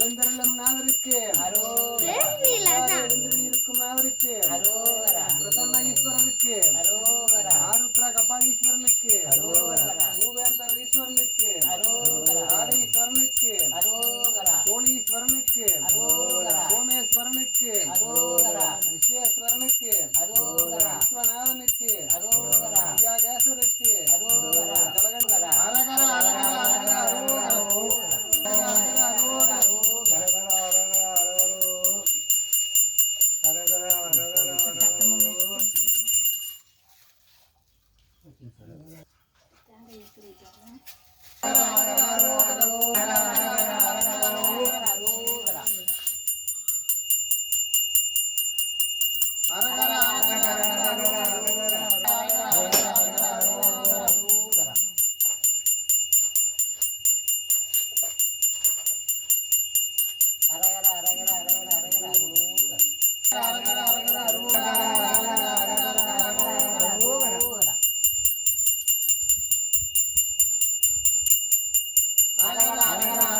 இளந்தருளும் நாதருக்கு இருக்கும் நாதருக்கு பிரசன்ன ஈஸ்வரனுக்கு ஆருத்ரா கபாலீஸ்வரனுக்கு பூவேந்தர் ஈஸ்வரனுக்கு ஆடேஸ்வரனுக்கு. கோழீஸ்வரனுக்கு சோமேஸ்வரனுக்கு. வச்சுருக்கோம் அழகா அழகா.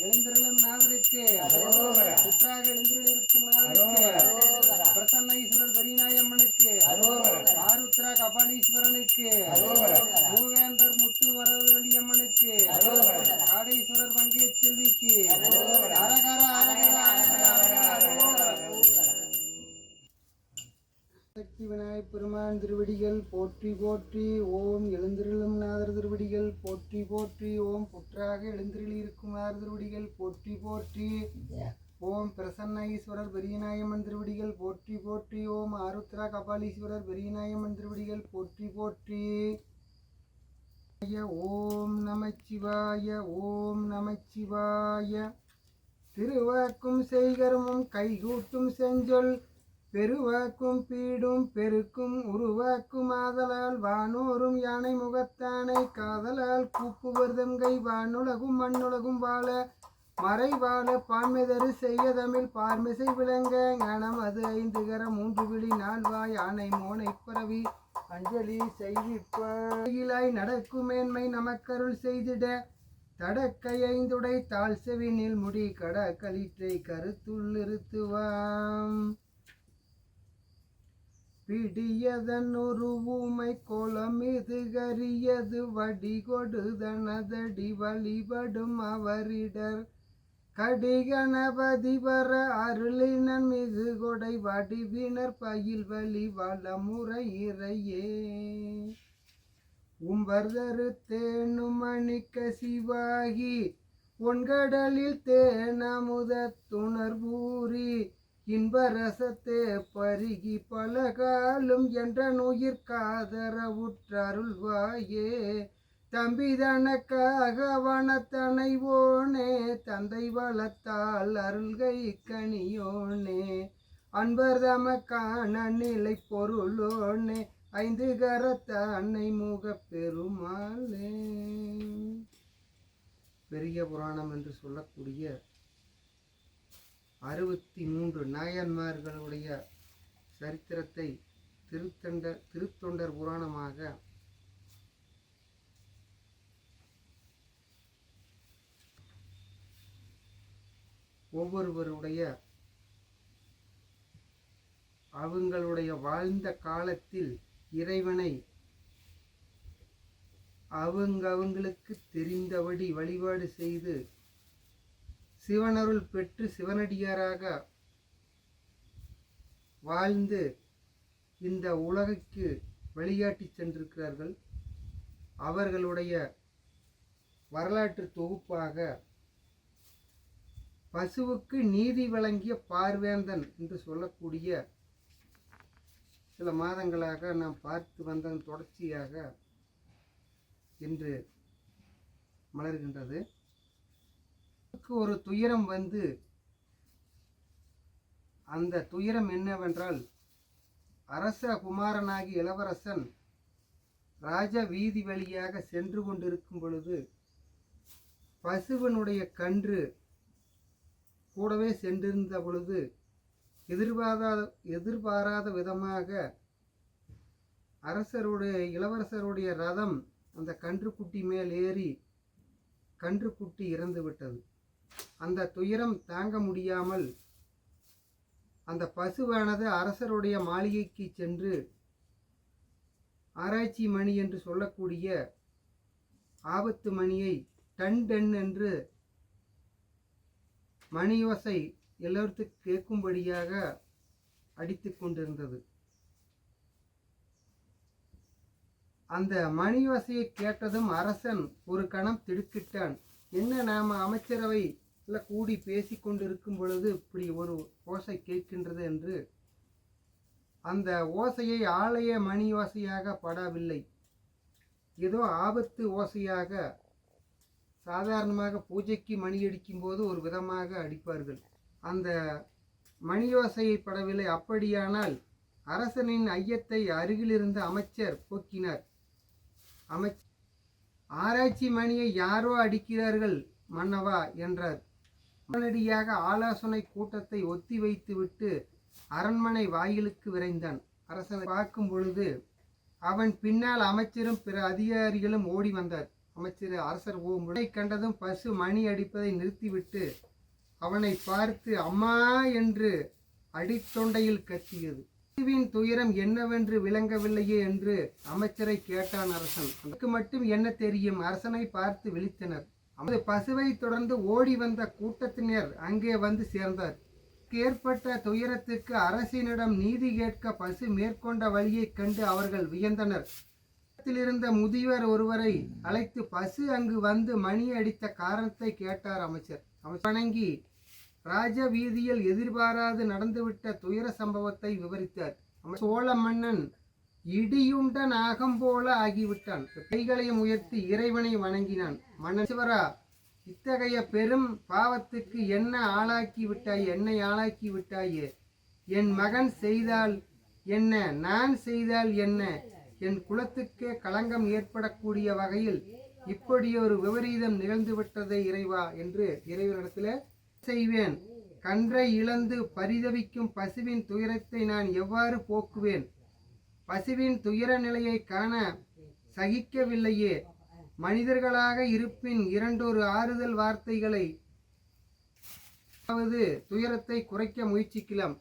எழுந்திருளும் நாதருக்கு. புற்றாக எழுந்திருள் இருக்கும் நாதருக்கு பிரசன்ன ஈஸ்வரர் பெரியநாயம்மனுக்கு. ஆருத்ரா கபாலீஸ்வரனுக்கு. திருவடிகள் போற்றி போற்றி ஓம் எழுந்திருளும் நாதர் திருவடிகள் போற்றி போற்றி ஓம் புற்றாக எழுந்திருளி இருக்கும் நாதர் திருவடிகள் போற்றி போற்றி ஓம் பிரசன்ன ஈஸ்வரர் பெரியநாயம்மன் திருவடிகள் போற்றி போற்றி ஓம் ஆருத்ரா கபாலீஸ்வரர் பெரியநாயம்மன் திருவடிகள் போற்றி போற்றி. ஓம் நமச்சிவாய ஓம் நமச்சிவாய. திருவாக்கும் செய்கரமும் கைகூட்டும் செஞ்சொல் பெருவாக்கும் பீடும் பெருக்கும் உருவாக்கும் ஆதலால் வானோரும் யானை முகத்தானை காதலால் கூப்புவர் வானுலகும் மண்ணுலகும் வாழ மறை வாழ பான்மைதரு செய்ய தமிழ் பார்மிசை விளங்க ஞானம் அது ஐந்து கர மூன்று விழி நால்வாய் யானை மோனை பரவி அஞ்சலி செய்விப்பாய் நடக்கும் மேன்மை நமக்கருள் செய்திட தடக்கை ஐந்துடை தாழ் செவினில் முடி கட களிற்றை கருத்துள் நிறுத்துவாம். பிடியதன் உருவுமை ஊமை கரியது வடி கொடுதனதடி வழிபடும் அவரிடர். கடிகணபதி வர அருளினன் மிகு கொடை வடிவினர் பயில் வழி வளமுறை இறையே. உம்பர்தரு தேனு மணிக்க சிவாகி உன்கடலில் தேனமுத துணர்பூரி இன்பரசத்தே பருகி பலகாலும் என்ற நுயிர் காதரவுற்றருள்வாயே தம்பிதனக்காக வனத்தனைவோனே தந்தை வளத்தால் அருள்கை கனியோனே. அன்பர் தமக்கான நிலை பொருளோனே ஐந்து கரத்த அன்னை முக பெருமாளே. பெரிய புராணம் என்று சொல்லக்கூடிய அறுபத்தி மூன்று நாயன்மார்களுடைய சரித்திரத்தை திருத்தண்டர் திருத்தொண்டர் புராணமாக ஒவ்வொருவருடைய அவங்களுடைய வாழ்ந்த காலத்தில் இறைவனை அவங்க அவங்களுக்கு தெரிந்தபடி வழிபாடு செய்து சிவனருள் பெற்று சிவனடியாராக வாழ்ந்து இந்த உலகுக்கு வழிகாட்டி சென்றிருக்கிறார்கள். அவர்களுடைய வரலாற்று தொகுப்பாக பசுவுக்கு நீதி வழங்கிய பார்வேந்தன் என்று சொல்லக்கூடிய சில மாதங்களாக நாம் பார்த்து வந்ததன் தொடர்ச்சியாக இன்று மலர்கின்றது. ஒரு துயரம் வந்து அந்த துயரம் என்னவென்றால் அரச குமாரனாகி இளவரசன் ராஜ வீதி வழியாக சென்று கொண்டிருக்கும் பொழுது பசுவனுடைய கன்று கூடவே சென்றிருந்த பொழுது எதிர்பாராத எதிர்பாராத விதமாக அரசருடைய இளவரசருடைய ரதம் அந்த கன்றுக்குட்டி மேல் ஏறி கன்றுக்குட்டி இறந்து விட்டது அந்த துயரம் தாங்க முடியாமல் அந்த பசுவானது அரசருடைய மாளிகைக்கு சென்று ஆராய்ச்சி மணி என்று சொல்லக்கூடிய ஆபத்து மணியை டன் டன் என்று மணியோசை எல்லோருத்துக்கு கேட்கும்படியாக அடித்து கொண்டிருந்தது. அந்த மணியோசையை கேட்டதும் அரசன் ஒரு கணம் திடுக்கிட்டான். என்ன நாம் அமைச்சரவை கூடி பேசி கொண்டிருக்கும் பொழுது இப்படி ஒரு ஓசை கேட்கின்றது என்று அந்த ஓசையை ஆலய மணி ஓசையாக படவில்லை. ஏதோ ஆபத்து ஓசையாக சாதாரணமாக பூஜைக்கு மணி அடிக்கும் போது ஒரு விதமாக அடிப்பார்கள். அந்த மணி ஓசையை படவில்லை. அப்படியானால் அரசனின் ஐயத்தை அருகிலிருந்த அமைச்சர் போக்கினார். அமைச்சர் ஆராய்ச்சி மணியை யாரோ அடிக்கிறார்கள் மன்னவா என்றார். உடனடியாக ஆலோசனை கூட்டத்தை ஒத்தி வைத்துவிட்டு அரண்மனை வாயிலுக்கு விரைந்தான். அரசனை பார்க்கும் பொழுது அவன் பின்னால் அமைச்சரும் பிற அதிகாரிகளும் ஓடி வந்தார். அமைச்சர் அரசர் ஓமுறை கண்டதும் பசு மணி அடிப்பதை நிறுத்திவிட்டு அவனை பார்த்து அம்மா என்று அடித்தொண்டையில் கத்தியது. பசுவின் துயரம் என்னவென்று விளங்கவில்லையே என்று அமைச்சரை கேட்டான் அரசன். அதற்கு மட்டும் என்ன தெரியும்? அரசனை பார்த்து விழித்தனர். அவரது பசுவை தொடர்ந்து ஓடி வந்த கூட்டத்தினர் அங்கே வந்து சேர்ந்தார். ஏற்பட்ட துயரத்துக்கு அரசினிடம் நீதி கேட்க பசு மேற்கொண்ட வழியைக் கண்டு அவர்கள் வியந்தனர். இருந்த முதியவர் ஒருவரை அழைத்து பசு அங்கு வந்து மணி அடித்த காரணத்தை கேட்டார் அமைச்சர். அமைச்சர் வணங்கி ராஜ வீதியில் எதிர்பாராது நடந்துவிட்ட துயர சம்பவத்தை விவரித்தார். சோழ மன்னன் இடியுண்ட நாகம் போல ஆகிவிட்டான். கைகளையும் உயர்த்தி இறைவனை வணங்கினான். மன்னன் சிவரா இத்தகைய பெரும் பாவத்துக்கு என்ன ஆளாக்கி விட்டாய் என்னை ஆளாக்கி விட்டாயே? என் மகன் செய்தால் என்ன நான் செய்தால் என்ன? என் குலத்துக்கே களங்கம் ஏற்படக்கூடிய வகையில் இப்படி ஒரு விபரீதம் நிகழ்ந்து விட்டதே இறைவா என்று இறைவனிடத்தில் செய்வேன். கன்றை இழந்து பரிதவிக்கும் பசுவின் துயரத்தை நான் எவ்வாறு போக்குவேன்? பசுவின் துயர நிலையை காண சகிக்கவில்லையே. மனிதர்களாக இருப்பின் இரண்டொரு ஆறுதல் வார்த்தைகளை. அதாவது துயரத்தை குறைக்க முயற்சிக்கலாம்.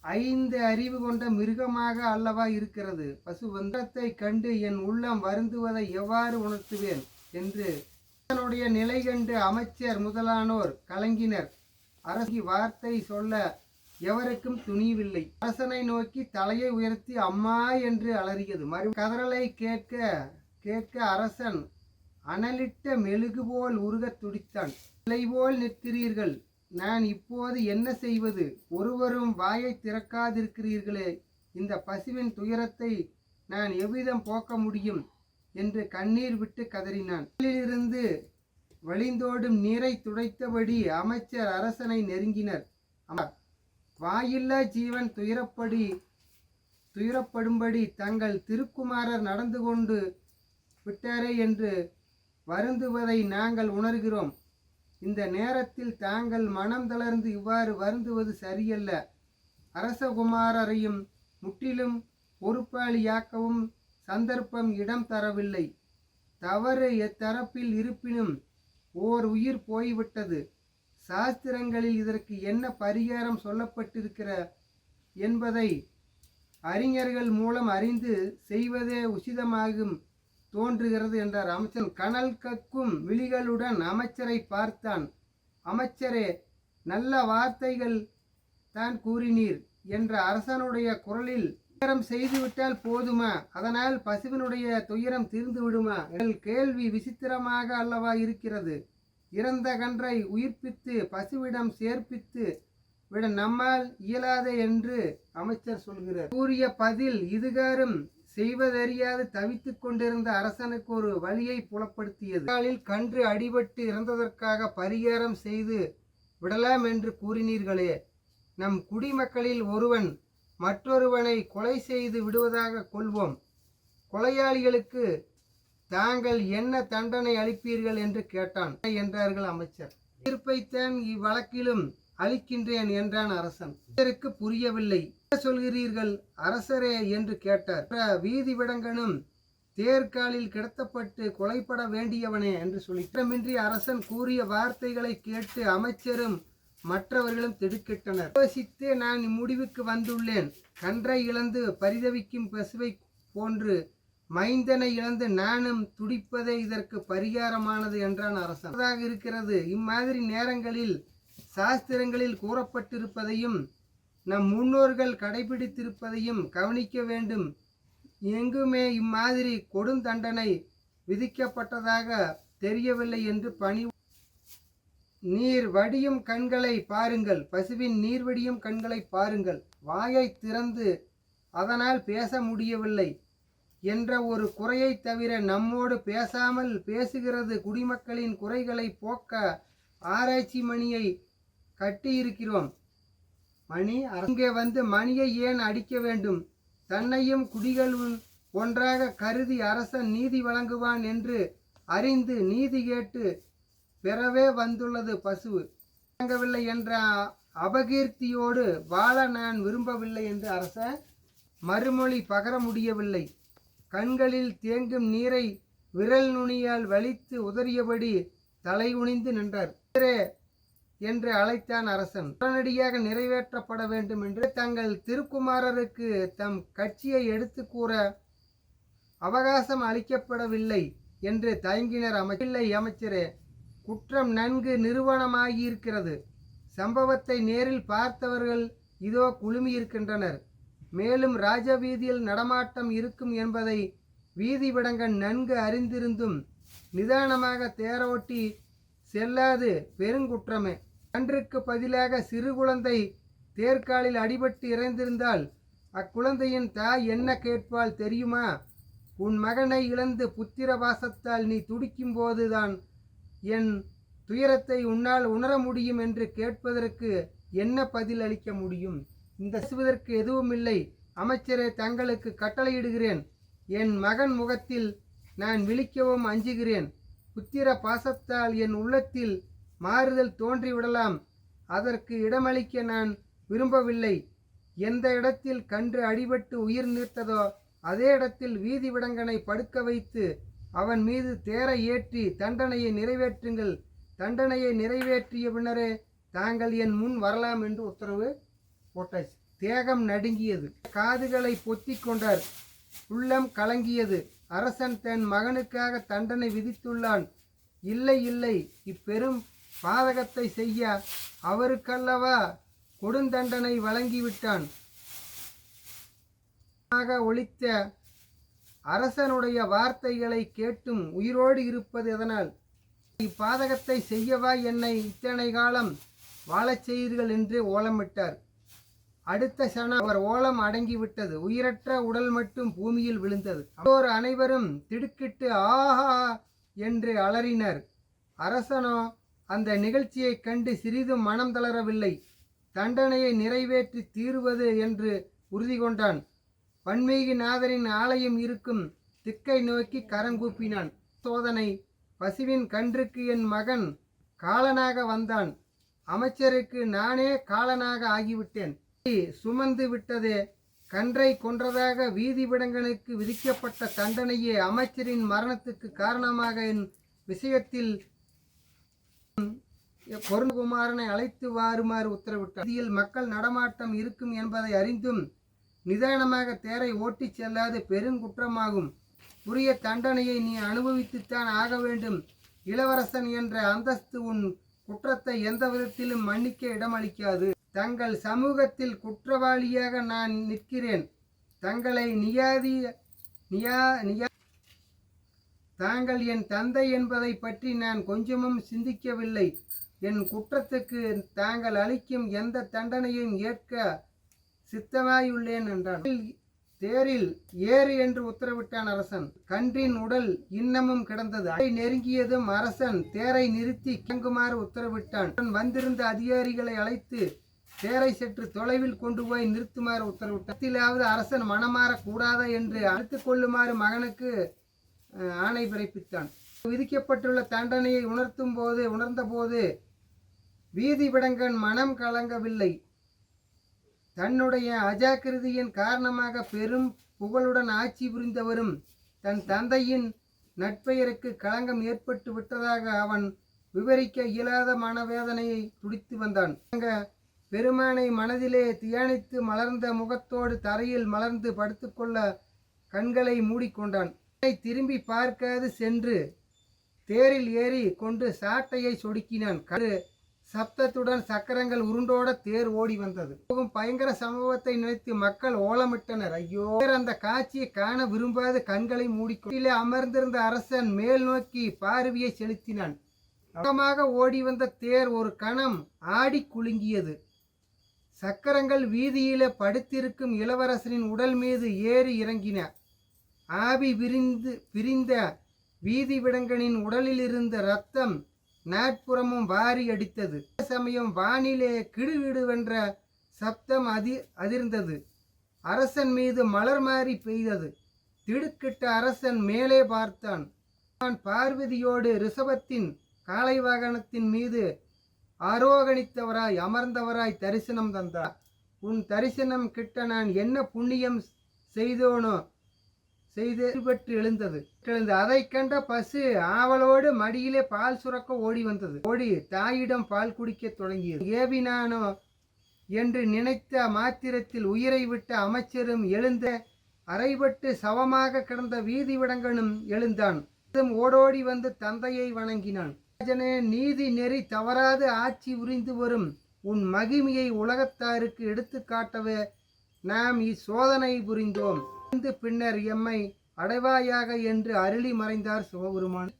ஐந்து அறிவு கொண்ட மிருகமாக அல்லவா இருக்கிறது. பசு வந்தத்தை கண்டு என் உள்ளம் வருந்துவதை எவ்வாறு உணர்த்துவேன்? என்று. தன்னுடைய நிலை கண்டு அமைச்சர் முதலானோர் கலங்கினர். அரசி வார்த்தை சொல்ல எவருக்கும் துணிவில்லை. அரசனை நோக்கி தலையை உயர்த்தி அம்மா என்று அலறியது. மறு கதறலை கேட்க கேட்க அரசன் அனலிட்ட மெழுகு போல் உருகத் துடித்தான். சிலை போல் நிற்கிறீர்கள். நான் இப்போது என்ன செய்வது? ஒருவரும் வாயை திறக்காதிருக்கிறீர்களே. இந்த பசுவின் துயரத்தை நான் எவ்விதம் போக்க முடியும்? என்று கண்ணீர் விட்டு கதறினான். இருந்து வழிந்தோடும் நீரை துடைத்தபடி அமைச்சர் அரசனை நெருங்கினர். அமர். வாயில்லா ஜீவன் துயரப்படி துயரப்படும்படி தங்கள் திருக்குமாரர் நடந்து கொண்டு விட்டாரே என்று வருந்துவதை நாங்கள் உணர்கிறோம். இந்த நேரத்தில் தாங்கள் மனம் தளர்ந்து இவ்வாறு வருந்துவது சரியல்ல. அரசகுமாரரையும் முற்றிலும் பொறுப்பாளியாக்கவும் சந்தர்ப்பம் இடம் தரவில்லை. தவறு எத்தரப்பில் இருப்பினும் ஓர் உயிர் போய்விட்டது. சாஸ்திரங்களில் இதற்கு என்ன பரிகாரம் சொல்லப்பட்டிருக்கிற என்பதை அறிஞர்கள் மூலம் அறிந்து செய்வதே உசிதமாகும் தோன்றுகிறது என்றார் அமைச்சன். கனல் கக்கும் விழிகளுடன் அமைச்சரை பார்த்தான். அமைச்சரே நல்ல வார்த்தைகள் தான் கூறினீர் என்ற அரசனுடைய குரலில் துயரம் செய்துவிட்டால் போதுமா? அதனால் பசுவினுடைய துயரம் தீர்ந்து விடுமா எங்கள் கேள்வி விசித்திரமாக அல்லவா இருக்கிறது. இறந்த கன்றை உயிர்ப்பித்து பசுவிடம் சேர்ப்பித்து விட நம்மால் இயலாதே என்று அமைச்சர் சொல்கிறார். கூறிய பதில் இதுகாரும் செய்வதறியாது தவித்து கொண்டிருந்த அரசனுக்கு ஒரு வழியை புலப்படுத்தியது. நாளில் கன்று அடிபட்டு இறந்ததற்காக பரிகாரம் செய்து விடலாம் என்று கூறினீர்களே. நம் குடிமக்களில் ஒருவன் மற்றொருவனை கொலை செய்து விடுவதாக கொள்வோம். கொலையாளிகளுக்கு தாங்கள் என்ன தண்டனை அளிப்பீர்கள் என்று கேட்டான். என்றார்கள் அமைச்சர்? தீர்ப்பைத்தான் இவ்வழக்கிலும் அளிக்கின்றேன் என்றான் அரசன். அரசருக்கு புரியவில்லை. என்ன சொல்கிறீர்கள்? அரசரே என்று கேட்டார். வீதி விடங்கனும் தேர்காலில் கிடத்தப்பட்டு கொலைப்பட வேண்டியவனே என்று சொல்லி. அரசன் கூறிய வார்த்தைகளை கேட்டு அமைச்சரும் மற்றவர்களும் திடுக்கிட்டனர். யோசித்து நான் இம்முடிவுக்கு வந்துள்ளேன். கன்றை இழந்து பரிதவிக்கும் பசுவை போன்று மைந்தனை இழந்து நானும் துடிப்பதே இதற்கு பரிகாரமானது என்றான் அரசன். அதாக இருக்கிறது. இம்மாதிரி நேரங்களில் சாஸ்திரங்களில் கூறப்பட்டிருப்பதையும் நம் முன்னோர்கள் கடைபிடித்திருப்பதையும் கவனிக்க வேண்டும். எங்குமே இம்மாதிரி கொடுந்தண்டனை விதிக்கப்பட்டதாக தெரியவில்லை என்று பணி நீர் வடியும் கண்களை பாருங்கள். பசுவின் நீர் வடியும் கண்களை பாருங்கள். வாயை திறந்து அதனால் பேச முடியவில்லை என்ற ஒரு குறையை தவிர நம்மோடு பேசாமல் பேசுகிறது குடிமக்களின் குறைகளை போக்க ஆராய்ச்சி மணியை கட்டியிருக்கிறோம். மணி அங்கே வந்து மணியை ஏன் அடிக்க வேண்டும்? தன்னையும் குடிகளும் ஒன்றாக கருதி அரசன் நீதி வழங்குவான் என்று அறிந்து நீதி கேட்டு பெறவே வந்துள்ளது பசு வழங்கவில்லை என்ற அபகீர்த்தியோடு வாழ நான் விரும்பவில்லை என்று அரச மறுமொழி பகர முடியவில்லை. கண்களில் தேங்கும் நீரை விரல் நுனியால் வலித்து உதறியபடி தலை உணிந்து நின்றார். என்று அழைத்தான் அரசன். உடனடியாக நிறைவேற்றப்பட வேண்டும் என்று தங்கள் திருக்குமாரருக்கு தம் கட்சியை எடுத்து கூற அவகாசம் அளிக்கப்படவில்லை என்று தயங்கினர் அமைச்சில்லை அமைச்சரே குற்றம் நன்கு நிறுவனமாகியிருக்கிறது. சம்பவத்தை நேரில் பார்த்தவர்கள் இதோ குழுமியிருக்கின்றனர். மேலும் ராஜவீதியில் நடமாட்டம் இருக்கும் என்பதை வீதி விடங்கன் நன்கு அறிந்திருந்தும் நிதானமாக தேரோட்டி செல்லாது பெருங்குற்றமே. கன்றுக்கு பதிலாக சிறு குழந்தை தேர்காலில் அடிபட்டு இறந்திருந்தால் அக்குழந்தையின் தாய் என்ன கேட்பால் தெரியுமா? உன் மகனை இழந்து புத்திர வாசத்தால் நீ துடிக்கும் போதுதான் என் துயரத்தை உன்னால் உணர முடியும் என்று கேட்பதற்கு என்ன பதில் அளிக்க முடியும்? இந்த செய்வதற்கு எதுவும் இல்லை. அமைச்சரே தங்களுக்கு கட்டளையிடுகிறேன். என் மகன் முகத்தில் நான் விழிக்கவும் அஞ்சுகிறேன். புத்திர பாசத்தால் என் உள்ளத்தில் மாறுதல் தோன்றிவிடலாம். அதற்கு இடமளிக்க நான் விரும்பவில்லை. எந்த இடத்தில் கன்று அடிபட்டு உயிர் நீர்த்ததோ அதே இடத்தில் வீதி விடங்கனை படுக்க வைத்து அவன் மீது தேரை ஏற்றி தண்டனையை நிறைவேற்றுங்கள். தண்டனையை நிறைவேற்றிய பின்னரே தாங்கள் என் முன் வரலாம் என்று உத்தரவு போட்டாச்சு தேகம் நடுங்கியது. காதுகளை பொத்தி கொண்டார். உள்ளம் கலங்கியது. அரசன் தன் மகனுக்காக தண்டனை விதித்துள்ளான். இல்லை இல்லை இப்பெரும் பாதகத்தை செய்ய அவருக்கல்லவா கொடுந்தண்டனை வழங்கிவிட்டான். ஆக ஒழித்த அரசனுடைய வார்த்தைகளை கேட்டும் உயிரோடு இருப்பது எதனால்? இப்பாதகத்தை செய்யவா என்னை இத்தனை காலம் வாழச் செய்தீர்கள் என்று ஓலமிட்டார். அடுத்த சன அவர் ஓலம் அடங்கிவிட்டது. உயிரற்ற உடல் மட்டும் பூமியில் விழுந்தது. அவர் அனைவரும் திடுக்கிட்டு ஆஹா! என்று அலறினர். அரசனோ அந்த நிகழ்ச்சியைக் கண்டு சிறிதும் மனம் தளரவில்லை. தண்டனையை நிறைவேற்றி தீருவது என்று உறுதி கொண்டான். வன்மீகி நாதரின் ஆலயம் இருக்கும் திக்கை நோக்கி கரங்கூப்பினான் சோதனை பசுவின் கன்றுக்கு என் மகன் காலனாக வந்தான். அமைச்சருக்கு நானே காலனாக ஆகிவிட்டேன். சுமந்து விட்டதே. கன்றை கொன்றதாக வீதி விடங்கனுக்கு விதிக்கப்பட்ட தண்டனையே அமைச்சரின் மரணத்துக்கு காரணமாக என் விஷயத்தில் பொருள்குமாரனை அழைத்து வாருமாறு உத்தரவிட்டார். மக்கள் நடமாட்டம் இருக்கும் என்பதை அறிந்தும் நிதானமாக தேரை ஓட்டிச் செல்லாது பெருங்குற்றமாகும் உரிய தண்டனையை நீ அனுபவித்துத்தான் ஆக வேண்டும். இளவரசன் என்ற அந்தஸ்து உன் குற்றத்தை எந்த விதத்திலும் மன்னிக்க இடமளிக்காது. தங்கள் சமூகத்தில் குற்றவாளியாக நான் நிற்கிறேன். தங்களை நியாதி நியா நியா தாங்கள் என் தந்தை என்பதை பற்றி நான் கொஞ்சமும் சிந்திக்கவில்லை. என் குற்றத்துக்கு தாங்கள் அளிக்கும் எந்த தண்டனையும் ஏற்க சித்தமாயுள்ளேன் என்றான் தேரில் ஏறு என்று உத்தரவிட்டான் அரசன். கன்றின் உடல் இன்னமும் கிடந்தது. அதை நெருங்கியதும் அரசன் தேரை நிறுத்தி கிளங்குமாறு உத்தரவிட்டான். வந்திருந்த அதிகாரிகளை அழைத்து தேரை சற்று தொலைவில் கொண்டு போய் நிறுத்துமாறு உத்தரவிட்டான். பத்திலாவது அரசன் மனமாறக் கூடாதா என்று அழைத்துக் கொள்ளுமாறு மகனுக்கு ஆணை பிறப்பித்தான். விதிக்கப்பட்டுள்ள தண்டனையை உணர்த்தும் போது உணர்ந்தபோது வீதி விடங்கன் மனம் கலங்கவில்லை. தன்னுடைய அஜாக்கிரதையின் காரணமாக பெரும் புகழுடன் ஆட்சி புரிந்தவரும் தன் தந்தையின் நட்பெயருக்கு களங்கம் ஏற்பட்டு விட்டதாக அவன் விவரிக்க இயலாத மனவேதனையை துடித்து வந்தான். அங்க பெருமானை மனதிலே தியானித்து மலர்ந்த முகத்தோடு தரையில் மலர்ந்து படுத்துக்கொள்ள கண்களை மூடிக்கொண்டான். திரும்பி பார்க்காது சென்று தேரில் ஏறி கொண்டு சாட்டையை சொடுக்கினான். கரு சப்தத்துடன் சக்கரங்கள் உருண்டோட தேர் ஓடி வந்தது. போகும் பயங்கர சம்பவத்தை நினைத்து மக்கள் ஓலமிட்டனர். ஐயோ! அந்த காட்சியை காண விரும்பாத கண்களை மூடிக்கொண்டிலே அமர்ந்திருந்த அரசன் மேல் நோக்கி பார்வையை செலுத்தினான். வேகமாக ஓடி வந்த தேர் ஒரு கணம் ஆடி குலுங்கியது. சக்கரங்கள் வீதியிலே படுத்திருக்கும் இளவரசனின் உடல் மீது ஏறி இறங்கின. ஆவி விரிந்து பிரிந்த வீதி விடங்கனின் உடலில் இருந்த ரத்தம் நாட்புறமும் வாரி அடித்தது. அதே சமயம் வானிலே கிடுகிடுவென்ற சப்தம் அதி அதிர்ந்தது. அரசன் மீது மலர் மாறி பெய்தது. திடுக்கிட்ட அரசன் மேலே பார்த்தான். நான் பார்வதியோடு ரிஷபத்தின் காளை வாகனத்தின் மீது ஆரோகணித்தவராய் அமர்ந்தவராய் தரிசனம் தந்தார். உன் தரிசனம் கிட்ட நான் என்ன புண்ணியம் செய்தோனோ செய்து பெற்று எழுந்தது. எழுந்து அதை கண்ட பசு ஆவலோடு மடியிலே பால் சுரக்க ஓடி வந்தது. ஓடி தாயிடம் பால் குடிக்கத் தொடங்கியது. ஏவினானோ என்று நினைத்த மாத்திரத்தில் உயிரை விட்ட அமைச்சரும் எழுந்த அரைபட்டு சவமாக கிடந்த வீதி விடங்கனும் எழுந்தான். ஓடோடி வந்து தந்தையை வணங்கினான். ராஜனே நீதி நெறி தவறாது ஆட்சி உரிந்து வரும். உன் மகிமையை உலகத்தாருக்கு எடுத்து காட்டவே நாம் இச்சோதனை புரிந்தோம். பின்னர் எம்மை அடைவாயாக என்று அருளி மறைந்தார் சிவபெருமான்.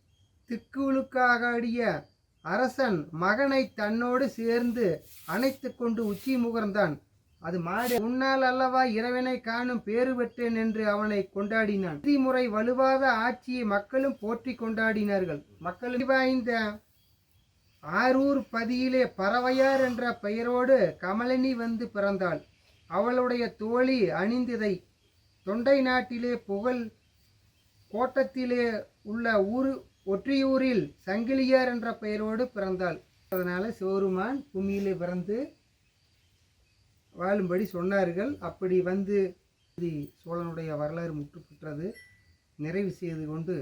திக்குழுக்காக அடிய அரசன் மகனை தன்னோடு சேர்ந்து அணைத்து கொண்டு உச்சி முகர்ந்தான். அது மாடு உன்னால் அல்லவா இறைவனை காணும் பேறு பெற்றேன் என்று அவனை கொண்டாடினான். நீதிமுறை வலுவாத ஆட்சியை மக்களும் போற்றி கொண்டாடினார்கள். மக்கள் வாய்ந்த ஆரூர் பதியிலே பறவையார் என்ற பெயரோடு கமலினி வந்து பிறந்தாள். அவளுடைய தோழி அணிந்ததை தொண்டை நாட்டிலே புகழ் கோட்டத்திலே உள்ள ஊர் ஒற்றியூரில் சங்கிலியார் என்ற பெயரோடு பிறந்தாள். அதனால் சிவருமான் பூமியிலே பிறந்து வாழும்படி சொன்னார்கள். அப்படி வந்து சோழனுடைய வரலாறு முற்றுப்பெற்றது. நிறைவு செய்து கொண்டு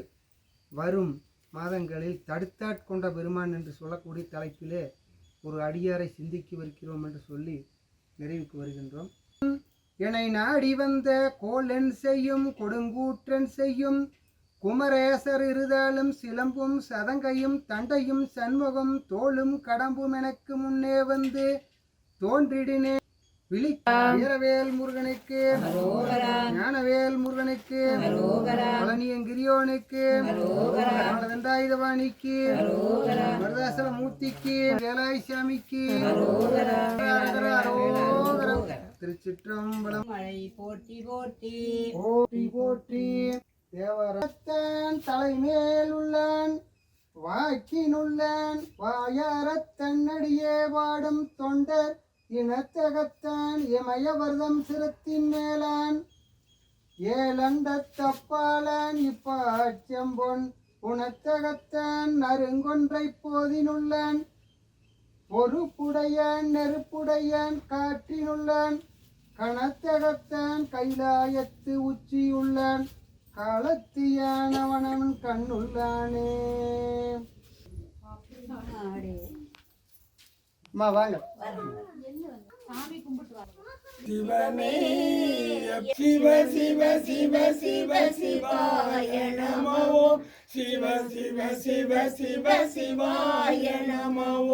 வரும் மாதங்களில் தடுத்தாட்கொண்ட பெருமான் என்று சொல்லக்கூடிய தலைப்பிலே ஒரு அடியாரை சிந்திக்க வருகிறோம் என்று சொல்லி நிறைவுக்கு வருகின்றோம். என்னை நாடி வந்த கோலன் செய்யும் கொடுங்கூற்றன் செய்யும் குமரேசர் இருதாலும் சிலம்பும் சதங்கையும் தண்டையும் சண்முகம் தோளும் கடம்பும் எனக்கு முன்னே வந்து தோன்றிடினே. விழி வீரவேல் முருகனுக்கு ஞானவேல் முருகனுக்கு பழனியங்கிரியோனுக்கு தண்டாயுதவாணிக்கு மருதாசல மூர்த்திக்கு வேலாய் சாமிக்கு திருச்சிற்றம்பலம். மழை போட்டி போட்டி போற்றி போற்றி. தேவரத்தன் தலைமேல் உள்ளன் வாக்கினுள்ளன் வாயாரத் தன்னடியே வாடும் தொண்டர் இனத்தகத்தான் இமயவர்தம் சிரத்தின் மேலான். ஏலண்டத் தப்பாளன் இப்பாச்செம்பொன் உணத்தகத்தான் நறுங்கொன்றை போதினுள்ளன் பொறுப்புடையான் நெருப்புடையான் காற்றினுள்ளான் கணத்தகத்தான் கைலாயத்து உச்சியுள்ளான் காலத்தியான் கண்ணுள்ளானே. அம்மா வாங்க. சிவமே சிவ சிவ சிவ சிவ சிவாய நமோ. சிவ சிவ சிவ சிவ சிவாய நமோ.